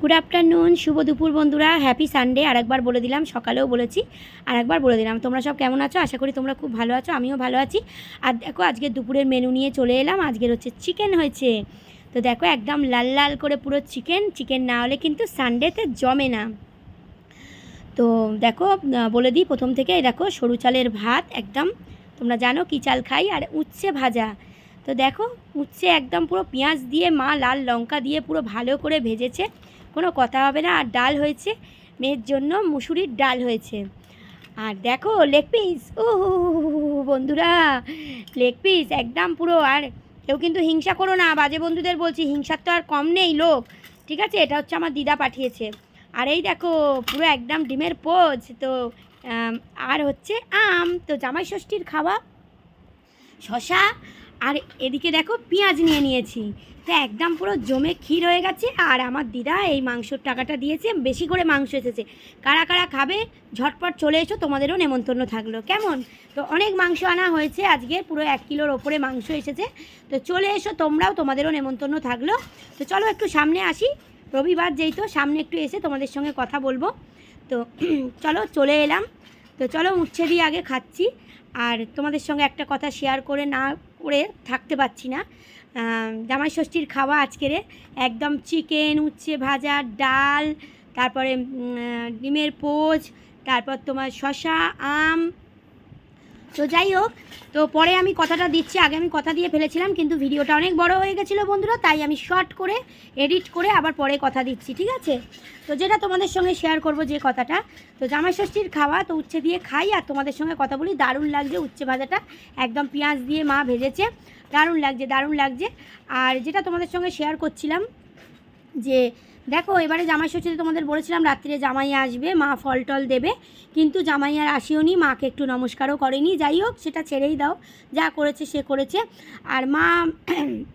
Good afternoon শুভ দুপুর বন্ধুরা। Happy Sunday আরেকবার বলে দিলাম, সকালেও বলেছি। আরেকবার বলে দিলাম, তোমরা সব কেমন আছো? আশা করি তোমরা খুব ভালো আছো, আমিও ভালো আছি। আর দেখো, আজকে দুপুরের মেনু নিয়ে চলে এলাম। আজকের হচ্ছে চিকেন হয়েছে। তো দেখো, একদম লাল লাল করে পুরো চিকেন চিকেন না হলে কিন্তু সানডেতে জমে না। তো দেখো, বলে দিই, প্রথম থেকে দেখো, সরু চালের ভাত একদম, তোমরা জানো কী চাল খাই, আর উচ্ছে ভাজা। তো দেখো, উচ্ছে একদম পুরো পেঁয়াজ দিয়ে, মা লাল লঙ্কা দিয়ে পুরো ভালো করে ভেজেছে। কোনো কথা হবে না, আর ডাল হয়েছে। মেয়ের জন্য মুসুরির ডাল হয়েছে। আর দেখো লেগ পিস ও বন্ধুরা লেগ পিস একদম পুরো। আর কেউ কিন্তু হিংসা করো না, বাজে বন্ধুদের বলছি, হিংসার তো আর কম নেই লোক, ঠিক আছে? এটা হচ্ছে আমার দিদা পাঠিয়েছে। আর এই দেখো, পুরো একদম ডিমের পোজ। তো আর হচ্ছে আম। তো জামাই ষষ্ঠীর খাওয়া শশা আর এদিকে দেখো পেঁয়াজ নিয়ে নিয়েছি। তো একদম পুরো জমে ক্ষীর হয়ে গেছে আর আমার দিদা এই মাংসর টাকাটা দিয়েছে, বেশি করে মাংস এসেছে। কারা কারা খাবে ঝটপট চলে এসো, তোমাদেরও নেমন্তন্ন থাকল। কেমন? তো অনেক মাংস আনা হয়েছে আজকে, পুরো এক কিলোর ওপরে মাংস এসেছে। তো চলে এসো, তোমরাও তোমাদেরও নেমন্তন্ন থাকল। তো চলো একটু সামনে আসি। রবিবার যেই তো, সামনে একটু এসে তোমাদের সঙ্গে কথা বলব। তো চলো চলে এলাম। তো চলো উচ্ছে দিয়ে আগে খাচ্ছি। আর তোমাদের সঙ্গে একটা কথা শেয়ার করে না করে থাকতে পারছি না। জামাই ষষ্ঠীর খাওয়া আজকের। একদম চিকেন উচ্ছে ভাজা, ডাল, তারপরে ডিমের পোচ, তারপর তোমার শশা আম তো যাই হোক, তো পরে আমি কথাটা দিচ্ছি, আগে আমি কথা দিয়ে ফেলেছিলাম, কিন্তু ভিডিওটা অনেক বড় হয়ে গেছিল বন্ধুরা, তাই আমি শর্ট করে এডিট করে আবার পরে কথা দিচ্ছি, ঠিক আছে? তো যেটা তোমাদের সঙ্গে শেয়ার করব যে কথাটা, তো জামাই ষষ্ঠীর খাওয়া তো উচ্ছে দিয়ে খাই, আর তোমাদের সঙ্গে কথা বলি, দারুণ লাগছে উচ্ছে ভাজাটা, একদম পেঁয়াজ দিয়ে মা ভেজেছে, দারুণ লাগছে দারুণ লাগছে। আর যেটা তোমাদের সঙ্গে শেয়ার করছিলাম যে দেখো, এবারে জামাই ষষ্ঠীতে তোমাদের বলেছিলাম, রাত্রিরে জামাই আসবে, মা ফল টল দেবে, কিন্তু জামাই আর আসিওনি মাকে একটু নমস্কারও করেনি। যাই হোক, সেটা ছেড়েই দাও, যা করেছে সে করেছে। আর মা,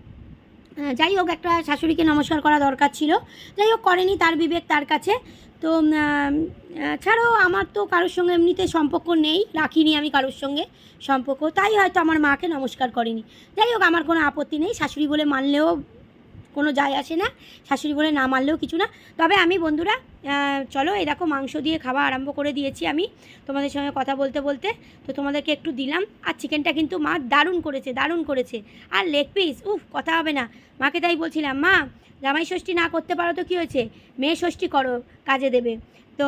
যাই হোক, একটা শাশুড়িকে নমস্কার করা দরকার ছিল। যাই হোক, করেনি তার বিবেক তার কাছে। তো ছাড়াও আমার তো কারোর সঙ্গে এমনিতে সম্পর্ক নেই, রাখিনি আমি কারোর সঙ্গে সম্পর্ক। তাই হয়তো আমার মাকে নমস্কার করেনি। যাই হোক, আমার কোনো আপত্তি নেই, শাশুড়ি বলে মানলেও কোনো যায় আসে না, শাশুড়ি বলে না মারলেও কিছু না। তবে আমি বন্ধুরা চলো এই দেখো মাংস দিয়ে খাওয়া আরম্ভ করে দিয়েছি আমি তোমাদের সঙ্গে কথা বলতে বলতে। তো তোমাদেরকে একটু দিলাম, আর চিকেনটা কিন্তু মা দারুণ করেছে দারুণ করেছে। আর লেগ পিস উফ, কথা হবে না। মাকে তাই বলছিলাম, মা, জামাই ষষ্ঠী না করতে পারো তো কী হয়েছে? মেয়ে ষষ্ঠী করো, কাজে দেবে। তো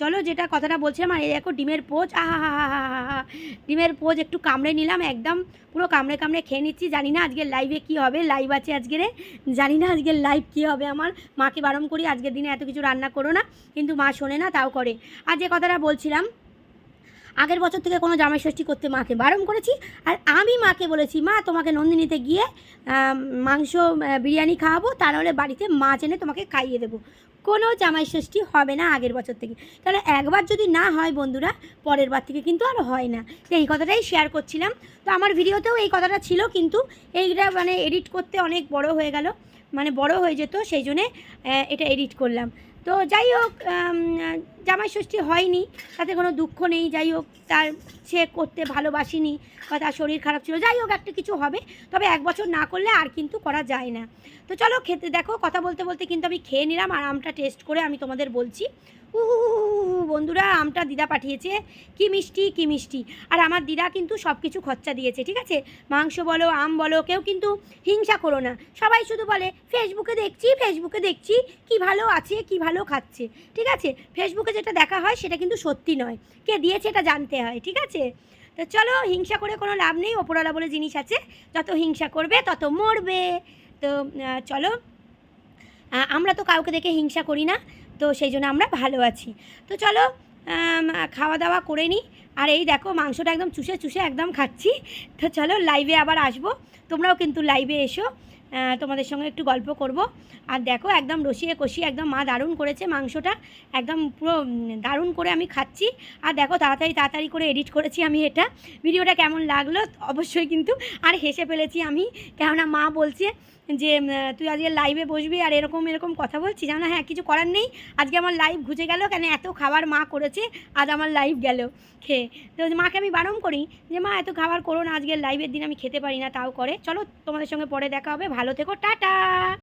চলো যেটা কথাটা বলছিলাম, আর এই দেখো ডিমের পোচ, আহা, হা হা হা হা হা, ডিমের পোচ একটু কামড়ে নিলাম, একদম পুরো কামড়ে কামড়ে খেয়ে নিচ্ছি, জানি না আজকের লাইভে কি হবে লাইভ আছে আজকের জানি না আজকের লাইভ কী হবে আমার, মাকে বারণ করি, আজকের দিনে এত কিছু রান্না করো না, কিন্তু মা শোনে না, তাও করে। আর যে কথাটা বলছিলাম আগের বছর থেকে কোনো জামাই ষষ্ঠী করতে মাকে বারণ করেছি, আর আমি মাকে বলেছি, মা, তোমাকে নন্দিনীতে গিয়ে মাংস বিরিয়ানি খাওয়াবো তা নাহলে বাড়িতে মাছ এনে তোমাকে খাইয়ে দেবো। কোনো জামাই ষষ্ঠী হবে না আগের বছর থেকে। কারণ একবার যদি না হয় বন্ধুরা, পরের বার থেকে কিন্তু আর হয় না। এই কথাটাই শেয়ার করছিলাম। তো আমার ভিডিওতেও এই কথাটা ছিল, কিন্তু এইটা মানে এডিট করতে অনেক বড় হয়ে গেল মানে বড় হয়ে যেত, সেই জন্যে এটা এডিট করলাম। তো যাই হোক জামাই ষষ্ঠী হয়নি, তাতে কোনো দুঃখ নেই, যাই হোক, তার সে করতে ভালোবাসিনি বা তার শরীর খারাপ ছিল, যাই হোক, একটা কিছু হবে, তবে এক বছর না করলে আর কিন্তু করা যায় না। তো চলো খেতে দেখো, কথা বলতে বলতে কিন্তু আমি খেয়ে নিলাম আর আমটা টেস্ট করে আমি তোমাদের বলছি। উহু বন্ধুরা, আমটা দিদা পাঠিয়েছে, কি মিষ্টি কি মিষ্টি। আর আমার দিদা কিন্তু সব কিছু খরচা দিয়েছে, ঠিক আছে? মাংস বলো, আম বলো, কেউ কিন্তু হিংসা করো না। সবাই শুধু বলে, ফেসবুকে দেখছি ফেসবুকে দেখছি, কি ভালো আছে, কি ভালো খাচ্ছে। ঠিক আছে? ফেসবুকে যেটা দেখা হয় সেটা কিন্তু সত্যি নয়। কে দিয়েছে এটা জানতে হয়, ঠিক আছে? তো চলো হিংসা করে কোনো লাভ নেই, ওপরওয়ালা বলে জিনিস আছে, যত হিংসা করবে তত মরবে। তো চলো আমরা তো কাউকে দেখে হিংসা করি না, তো সেই জন্য আমরা ভালো আছি। তো চলো খাওয়া দাওয়া করে নিই আর এই দেখো মাংসটা একদম চুষে চুষে একদম খাচ্ছি। তো চলো লাইভে আবার আসব, তোমরাও কিন্তু লাইভে এসো। তোমাদের সঙ্গে একটু গল্প করব। আর দেখো, একদম রসিয়ে কষিয়ে একদম মা দারুণ করেছে মাংসটা। একদম পুরো দারুণ করে আমি খাচ্ছি। আর দেখো, তাড়াতাড়ি তাড়াতাড়ি করে এডিট করেছি আমি এটা। ভিডিওটা কেমন লাগল? অবশ্যই কিন্তু, আর হেসে ফেলেছি আমি। কেননা মা বলছে যে তুই আজকে লাইভে বসবি আর এরকম এরকম কথা বলছিস। জানা হ্যাঁ কিছু করার নেই। আজকে আমার লাইভ ঘুচে গেল, কেন এত খাবার মা করেছে, আজ আমার লাইভ গেল। খেয়ে, তো মাকে আমি বারণ করি যে, মা, এত খাবার করো না আজকের লাইভের দিন আমি খেতে পারি না, তাও করে। চলো, তোমাদের সঙ্গে পরে দেখা হবে। ভালো থেকো টাটা।